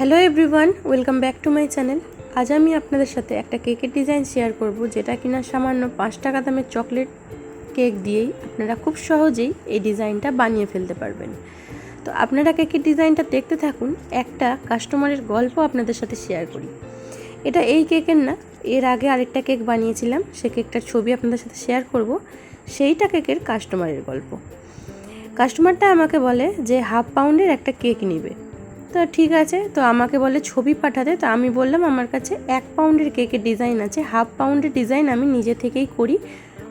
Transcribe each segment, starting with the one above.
Hello everyone welcome back to my channel আজ আমি আপনাদের সাথে একটা কেকের ডিজাইন শেয়ার করব, যেটা কিনা সামান্য পাঁচ টাকা দামের চকলেট কেক দিয়েই আপনারা খুব সহজেই এই ডিজাইনটা বানিয়ে ফেলতে পারবেন। তো আপনারা কেকের ডিজাইনটা দেখতে থাকুন, একটা কাস্টমারের গল্প আপনাদের সাথে শেয়ার করি। এটা এই কেকের না, এর আগে আরেকটা কেক বানিয়েছিলাম, সে কেকটার ছবি আপনাদের সাথে শেয়ার করব, সেইটা কেকের কাস্টমারের গল্প। কাস্টমারটা আমাকে বলে যে হাফ পাউন্ডের একটা কেক নেবে। তো ঠিক আছে, তো আমাকে বলে ছবি পাঠাতে। তো আমি বললাম, আমার কাছে এক পাউন্ডের কেকের ডিজাইন আছে হাফ পাউন্ডের ডিজাইন আমি নিজে থেকেই করি।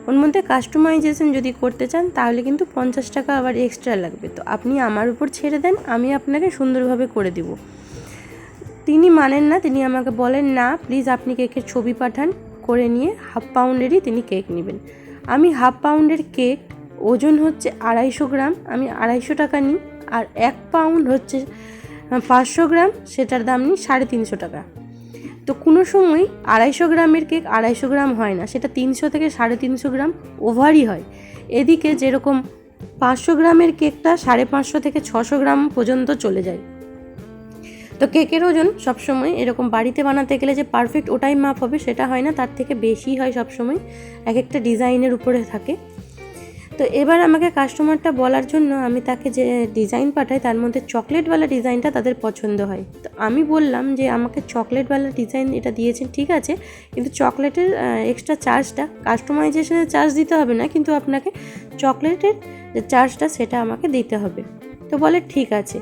ওর মধ্যে কাস্টমাইজেশন যদি করতে চান, তাহলে কিন্তু পঞ্চাশ টাকা আবার এক্সট্রা লাগবে। তো আপনি আমার উপর ছেড়ে দেন, আমি আপনাকে সুন্দরভাবে করে দিব। তিনি মানেন না, তিনি আমাকে বলেন, না প্লিজ আপনি কেকের ছবি পাঠান, করে নিয়ে হাফ পাউন্ডেরই তিনি কেক নেবেন। আমি হাফ পাউন্ডের কেক, ওজন হচ্ছে আড়াইশো গ্রাম, আমি আড়াইশো টাকা নিই, আর এক পাউন্ড হচ্ছে পাঁচশো গ্রাম, সেটার দাম নিই সাড়ে তিনশো টাকা। তো কোনো সময় আড়াইশো গ্রামের কেক আড়াইশো গ্রাম হয় না, সেটা তিনশো থেকে সাড়ে তিনশো গ্রাম ওভারই হয়। এদিকে যেরকম পাঁচশো গ্রামের কেকটা সাড়ে পাঁচশো থেকে ছশো গ্রাম পর্যন্ত চলে যায়। তো কেকের ওজন সবসময় এরকম বাড়িতে বানাতে গেলে যে পারফেক্ট ওটাই মাপ হবে, সেটা হয় না, তার থেকে বেশি হয় সবসময়। এক একটা ডিজাইনের উপরে থাকে। তো এবার আমাকে কাস্টমারটা বলার জন্য আমি তাকে যে ডিজাইন পাঠাই, তার মধ্যে চকলেটওয়ালা ডিজাইনটা তাদের পছন্দ হয়। তো আমি বললাম যে, আমাকে চকলেটওয়ালা ডিজাইন এটা দিয়েছেন, ঠিক আছে, কিন্তু চকলেটের এক্সট্রা চার্জটা কাস্টমাইজেশনের চার্জ দিতে হবে না, কিন্তু আপনাকে চকলেটের যে চার্জটা সেটা আমাকে দিতে হবে। তো বলে, ঠিক আছে।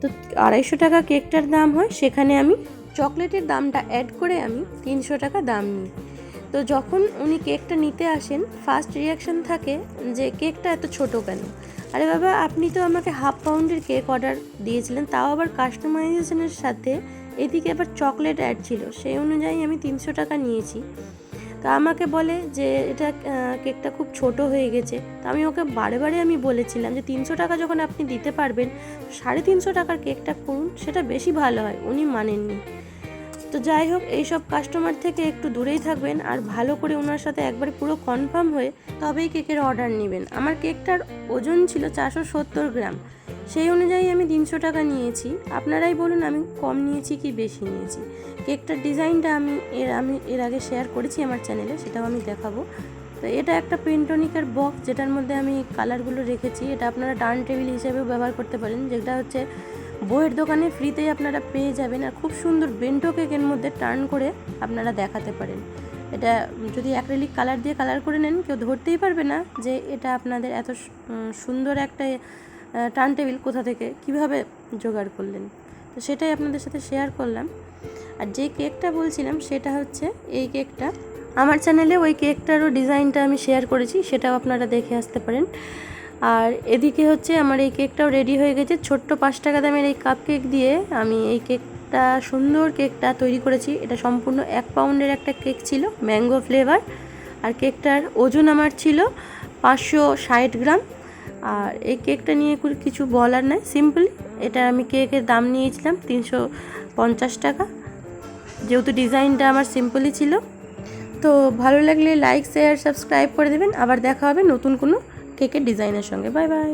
তো আড়াইশো টাকা কেকটার দাম হয়, সেখানে আমি চকলেটের দামটা অ্যাড করে আমি তিনশো টাকা দাম নিই। তো যখন উনি কেকটা নিতে আসেন ফার্স্ট রিয়াকশন থাকে যে, কেকটা এত ছোট কেন? আরে বাবা, আপনি তো আমাকে হাফ পাউন্ডের কেক অর্ডার দিয়েছিলেন, তাও আবার কাস্টমাইজেশনের সাথে এদিকে আবার চকলেট অ্যাড ছিল। সেই অনুযায়ী আমি তিনশো টাকা নিয়েছি। তো আমাকে বলে যে, এটা কেকটা খুব ছোট হয়ে গেছে। তো আমি ওকে বারে বারে আমি বলেছিলাম যে, তিনশো টাকা যখন আপনি দিতে পারবেন, সাড়ে তিনশো টাকার কেকটা করুন, সেটা বেশি ভালো হয়। উনি মানেননি। তো যাই হোক এইসব কাস্টমার থেকে একটু দূরেই থাকবেন আর ভালো করে ওনার সাথে একবারে পুরো কনফার্ম হয়ে তবেই কেকের অর্ডার নেবেন। আমার কেকটার ওজন ছিল চারশো সত্তর গ্রাম। সেই অনুযায়ী আমি তিনশো টাকা নিয়েছি। আপনারাই বলুন আমি কম নিয়েছি কি বেশি নিয়েছি। কেকটার ডিজাইনটা আমি এর আমি এর আগে শেয়ার করেছি আমার চ্যানেলে সেটাও আমি দেখাবো। তো এটা একটা পেন্টনিকের বক্স যেটার মধ্যে আমি কালারগুলো রেখেছি। এটা আপনারা ডান টেবিল হিসেবেও ব্যবহার করতে পারেন। যেটা হচ্ছে বইয়ের দোকানে ফ্রিতেই আপনারা পেয়ে যাবেন আর খুব সুন্দর বেন্টো কেকের মধ্যে টার্ন করে আপনারা দেখাতে পারেন। এটা যদি অ্যাক্রেলিক কালার দিয়ে কালার করে নেন, কেউ ধরতেই পারবে না যে এটা আপনাদের এত সুন্দর একটা টার্ন টেবিল কোথা থেকে কীভাবে জোগাড় করলেন। তো সেটাই আপনাদের সাথে শেয়ার করলাম। আর যে কেকটা বলছিলাম, সেটা হচ্ছে এই কেকটা। আমার চ্যানেলে ওই কেকটারও ডিজাইনটা আমি শেয়ার করেছি, সেটাও আপনারা দেখে আসতে পারেন। আর এদিকে হচ্ছে আমার এই কেকটাও রেডি হয়ে গেছে। ছোট্ট পাঁচ টাকা দামের এই কাপ কেক দিয়ে আমি এই কেকটা, সুন্দর কেকটা তৈরি করেছি। এটা সম্পূর্ণ এক পাউন্ডের একটা কেক ছিল ম্যাঙ্গো ফ্লেভার আর কেকটার ওজন আমার ছিল পাঁচশো ষাট গ্রাম। আর এই কেকটা নিয়ে কিছু বলার নাই। সিম্পল এটা আমি কেকের দাম নিয়েছিলাম তিনশো পঞ্চাশ টাকা। যেহেতু ডিজাইনটা আমার সিম্পলই ছিল। তো ভালো লাগলে লাইক শেয়ার সাবস্ক্রাইব করে দেবেন। আবার দেখা হবে নতুন কোনো কেকের ডিজাইনের সঙ্গে। Bye bye.